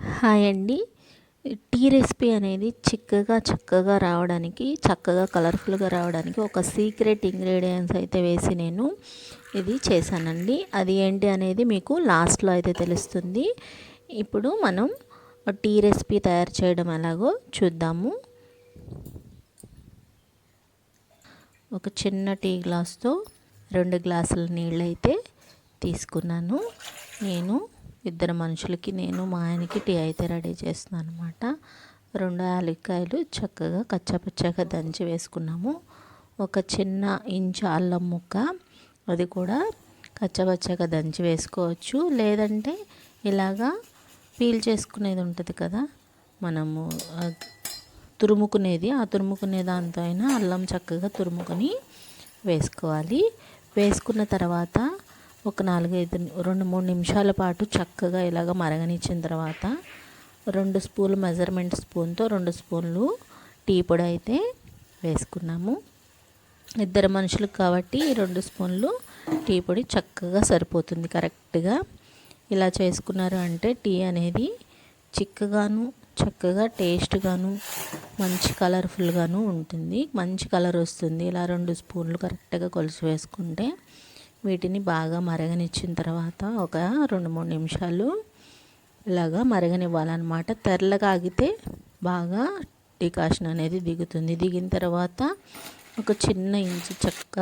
Hi అండి. Tea recipe అనేది చిక్కగా చక్కగా రావడానికి చక్కగా కలర్ఫుల్గా రావడానికి ఒక సీక్రెట్ ఇంగ్రీడియంట్స్ అయితే వేసి నేను ఇది చేశానండి. అది ఏంటి అనేది మీకు లాస్ట్లో అయితే తెలుస్తుంది. ఇప్పుడు మనం టీ రెసిపీ తయారు చేయడం ఎలాగో చూద్దాము. ఒక చిన్న టీ గ్లాస్తో రెండు గ్లాసుల నీళ్ళు అయితే తీసుకున్నాను. నేను ఇద్దరు మనుషులకి నేను మా ఆయనకి టీ అయితే రెడీ చేస్తున్నాను అనమాట రెండు యాలక్కాయలు చక్కగా కచ్చాపచ్చాగా దంచి వేసుకున్నాము. ఒక చిన్న ఇంచు అల్లం ముక్క అది కూడా కచ్చపచ్చగా దంచి వేసుకోవచ్చు. లేదంటే ఇలాగా పీల్ చేసుకునేది ఉంటుంది కదా మనము తురుముకునేది. ఆ తురుముకునే దాంతో అయినా అల్లం చక్కగా తురుముకొని వేసుకోవాలి. వేసుకున్న తర్వాత ఒక నాలుగైదు రెండు మూడు నిమిషాల పాటు చక్కగా ఇలాగ మరగనిచ్చిన తర్వాత రెండు స్పూన్లు మెజర్మెంట్ స్పూన్తో రెండు స్పూన్లు టీ పొడి అయితే వేసుకున్నాము. ఇద్దరు మనుషులకు కాబట్టి రెండు స్పూన్లు టీ పొడి చక్కగా సరిపోతుంది కరెక్ట్గా. ఇలా చేసుకున్నారు అంటే టీ అనేది చిక్కగాను చక్కగా టేస్ట్గాను మంచి కలర్ఫుల్గాను ఉంటుంది. మంచి కలర్ వస్తుంది. ఇలా రెండు స్పూన్లు కరెక్ట్గా కొలిసి వేసుకుంటే వీటిని బాగా మరగనిచ్చిన తర్వాత ఒక రెండు మూడు నిమిషాలు ఇలాగా మరగనివ్వాలన్నమాట. తెరలగా ఆగితే బాగా డికాషన్ అనేది దిగుతుంది. దిగిన తర్వాత ఒక చిన్న ఇంచు చెక్క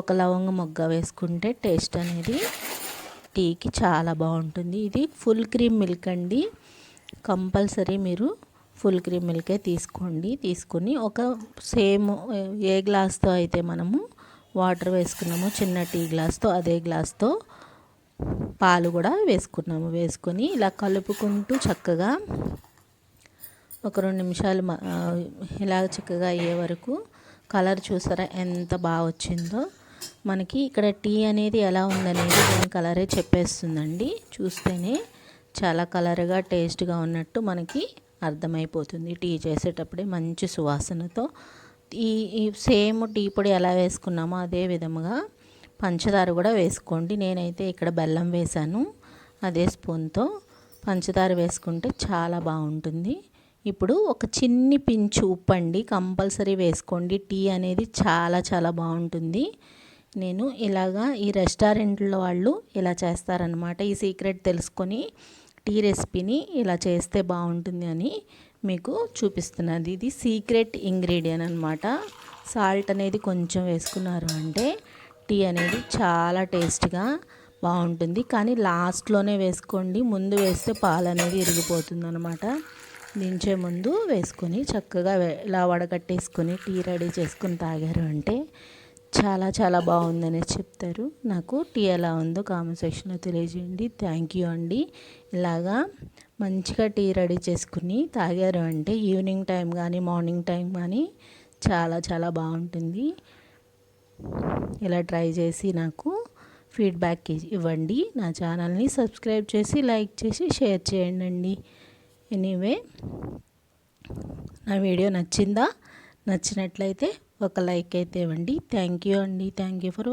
ఒక లవంగ మొగ్గ వేసుకుంటే టేస్ట్ అనేది టీకి చాలా బాగుంటుంది. ఇది ఫుల్ క్రీమ్ మిల్క్ అండి. కంపల్సరీ మీరు ఫుల్ క్రీమ్ మిల్కే తీసుకోండి. తీసుకొని ఒక సేమ్ ఏ గ్లాస్తో అయితే మనము వాటర్ వేసుకున్నాము చిన్న టీ గ్లాస్తో అదే గ్లాస్తో పాలు కూడా వేసుకున్నాము. వేసుకొని ఇలా కలుపుకుంటూ చక్కగా ఒక రెండు నిమిషాలు ఇలా చక్కగా అయ్యే వరకు కలర్ చూసారా ఎంత బాగా వచ్చిందో. మనకి ఇక్కడ టీ అనేది ఎలా ఉందనేది దాని కలరే చెప్పేస్తుందండి. చూస్తేనే చాలా కలర్గా టేస్ట్గా ఉన్నట్టు మనకి అర్థమైపోతుంది. టీ చేసేటప్పుడే మంచి సువాసనతో ఈ సేమ్ టీ పొడి ఎలా వేసుకున్నామో అదే విధముగా పంచదార కూడా వేసుకోండి. నేనైతే ఇక్కడ బెల్లం వేశాను అదే స్పూన్తో. పంచదార వేసుకుంటే చాలా బాగుంటుంది. ఇప్పుడు ఒక చిన్ని పించు ఉప్పు అండి కంపల్సరీ వేసుకోండి. టీ అనేది చాలా చాలా బాగుంటుంది. నేను ఇలాగా ఈ రెస్టారెంట్లో వాళ్ళు ఇలా చేస్తారనమాట ఈ సీక్రెట్ తెలుసుకొని టీ రెసిపీని ఇలా చేస్తే బాగుంటుంది అని మీకు చూపిస్తున్నది. ఇది సీక్రెట్ ఇంగ్రీడియంట్ అనమాట సాల్ట్ అనేది కొంచెం వేసుకున్నారు అంటే టీ అనేది చాలా టేస్ట్గా బాగుంటుంది. కానీ లాస్ట్లోనే వేసుకోండి. ముందు వేస్తే పాలు అనేది ఇరిగిపోతుంది అనమాట దించే ముందు వేసుకొని చక్కగా ఇలా వడగట్టేసుకొని టీ రెడీ చేసుకుని తాగారు అంటే చాలా చాలా బాగుందని చెప్తారు. నాకు టీ ఎలా ఉందో కామెంట్ సెక్షన్లో తెలియజేయండి. థ్యాంక్ యూ అండి. ఇలాగా మంచిగా టీ రెడీ చేసుకుని తాగారు అంటే ఈవినింగ్ టైం కానీ మార్నింగ్ టైం కానీ చాలా చాలా బాగుంటుంది. ఇలా ట్రై చేసి నాకు ఫీడ్బ్యాక్ ఇవ్వండి. నా ఛానల్ని సబ్స్క్రైబ్ చేసి లైక్ చేసి షేర్ చేయండి అండి ఎనీవే నా వీడియో నచ్చిందా? నచ్చినట్లయితే ఒక లైక్ అయితే ఇవ్వండి. థ్యాంక్ యూ అండి. Thank you for